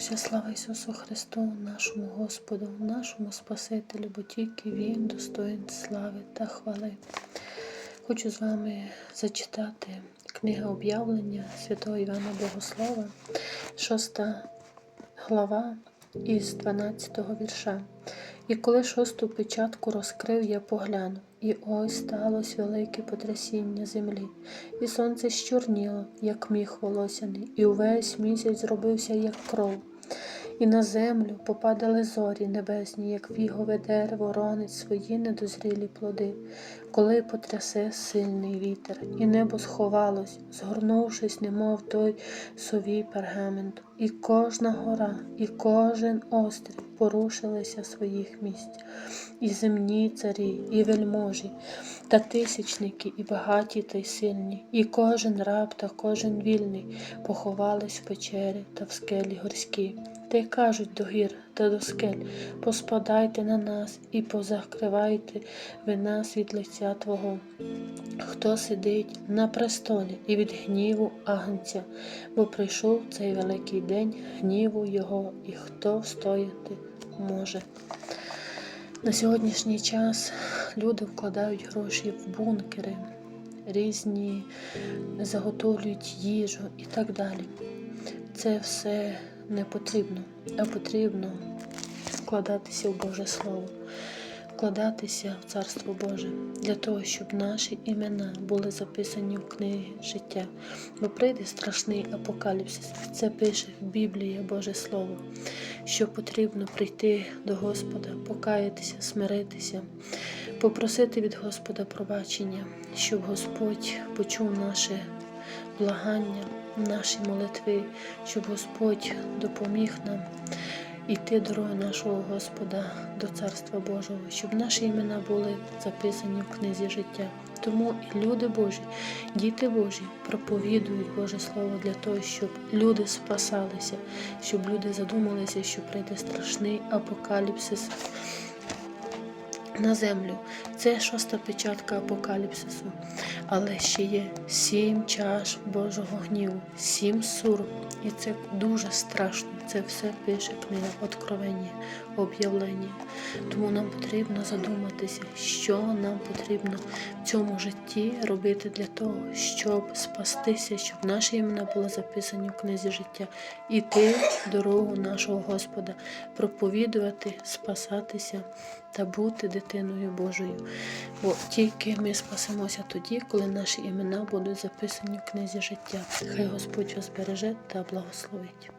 Вся слава Ісусу Христу, нашому Господу, нашому Спасителю, бо тільки Він достоїн слави та хвали. Хочу з вами зачитати книга об'явлення святого Івана Богослова, 6 глава із 12 вірша. І коли шосту печатку розкрив, я поглянув, і ось сталося велике потрясіння землі, і сонце щорніло, як міх волосяний, і увесь місяць зробився, як кров. І на землю попадали зорі небесні, як фігове дерево ронить свої недозрілі плоди, коли потрясе сильний вітер, і небо сховалось, згорнувшись, немов той совій пергаменту, і кожна гора, і кожен острів порушилися своїх місць, і земні царі, і вельможі, та тисячники, і багаті та й сильні, і кожен раб та кожен вільний поховались в печері та в скелі горські. Та й кажуть до гір та до скель, поспадайте на нас і позакривайте ви нас від лиця Твого. Хто сидить на престолі і від гніву агнця, бо прийшов цей великий день гніву Його, і хто встояти може. На сьогоднішній час люди вкладають гроші в бункери, різні заготовлюють їжу і так далі. Це все не потрібно, а потрібно вкладатися в Боже Слово, вкладатися в Царство Боже для того, щоб наші імена були записані в книгі життя. Бо прийде страшний апокаліпсис. Це пише в Біблії Боже Слово, що потрібно прийти до Господа, покаятися, смиритися, попросити від Господа пробачення, щоб Господь почув наше благання, наші молитви, щоб Господь допоміг нам іти дорогою нашого Господа до Царства Божого, щоб наші імена були записані в книзі життя. Тому і люди Божі, діти Божі проповідують Боже Слово для того, щоб люди спасалися, щоб люди задумалися, що прийде страшний апокаліпсис на землю. Це шоста печатка апокаліпсису. Але ще є сім чаш Божого гніву, сім сур. І це дуже страшно. Це все пише книга Откровення, об'явлення. Тому нам потрібно задуматися, що нам потрібно в цьому житті робити для того, щоб спастися, щоб наші імена були записані в книзі життя, іти дорогу нашого Господа, проповідувати, спасатися та бути дитиною Божою. Бо тільки ми спасемося тоді, коли наші імена будуть записані в книзі життя. Хай Господь вас береже та благословить.